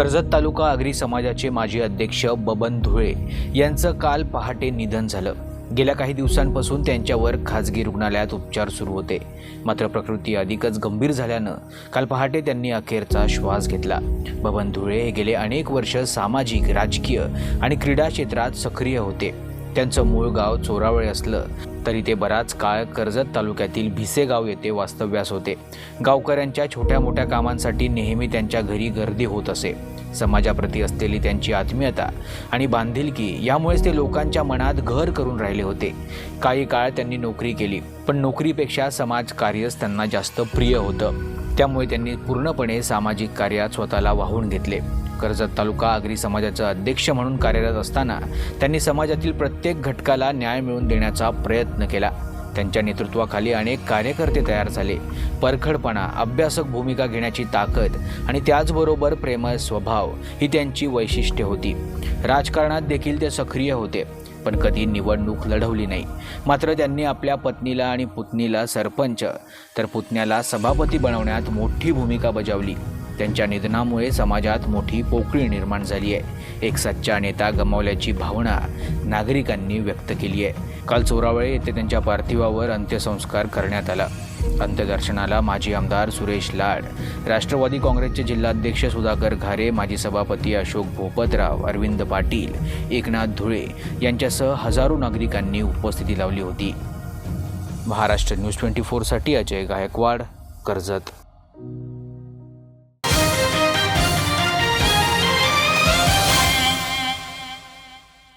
कर्जत तालुका आगरी समाजाचे माजी अध्यक्ष बबन धुळे यांचं काल पहाटे निधन झालं. गेल्या काही दिवसांपासून त्यांच्यावर खाजगी रुग्णालयात उपचार सुरू होते. मात्र प्रकृती अधिकच गंभीर झाल्यानं काल पहाटे त्यांनी अखेरचा श्वास घेतला. बबन धुळे हे गेले अनेक वर्ष सामाजिक राजकीय आणि क्रीडा क्षेत्रात सक्रिय होते. त्यांचं मूळ गाव चोरावळे असलं तरी ते बराच काळ कर्जत तालुक्यातील भिसेगाव येथे वास्तव्यास होते. गावकऱ्यांच्या छोट्या मोठ्या कामांसाठी नेहमी त्यांच्या घरी गर्दी होत असे. समाजाप्रती असलेली त्यांची आत्मीयता आणि बांधिलकी यामुळेच ते लोकांच्या मनात घर करून राहिले होते. काही काळ त्यांनी नोकरी केली पण नोकरीपेक्षा समाजकार्यच त्यांना जास्त प्रिय होतं. त्यामुळे त्यांनी पूर्णपणे सामाजिक कार्यात स्वतःला वाहून घेतले. कर्जत तालुका आगरी समाजाचा अध्यक्ष म्हणून कार्यरत असताना त्यांनी समाजातील प्रत्येक घटकाला न्याय मिळवून देण्याचा प्रयत्न केला. त्यांच्या नेतृत्वाखाली अनेक कार्यकर्ते तयार झाले. परखडपणा अभ्यासक भूमिका घेण्याची ताकद आणि त्याचबरोबर प्रेमळ स्वभाव ही त्यांची वैशिष्ट्ये होती. राजकारणात देखील ते सक्रिय होते. पण कधी निवडणूक लढवली नाही. मात्र त्यांनी आपल्या पत्नीला आणि पुतणीला सरपंच तर पुतण्याला सभापती बनवण्यात मोठी भूमिका बजावली. त्यांच्या निधनामुळे समाजात मोठी पोकळी निर्माण झाली आहे. एक सच्चा नेता गमावल्याची भावना नागरिकांनी व्यक्त केली आहे. काल चोरावळे येथे त्यांच्या पार्थिवावर अंत्यसंस्कार करण्यात आला. अंत्यदर्शनाला माजी आमदार सुरेश लाड राष्ट्रवादी काँग्रेसचे जिल्हाध्यक्ष सुधाकर घारे माजी सभापती अशोक भोपतराव अरविंद पाटील एकनाथ धुळे यांच्यासह हजारो नागरिकांनी उपस्थिती लावली होती. महाराष्ट्र न्यूज ट्वेंटी फोरसाठी अजय गायकवाड कर्जत.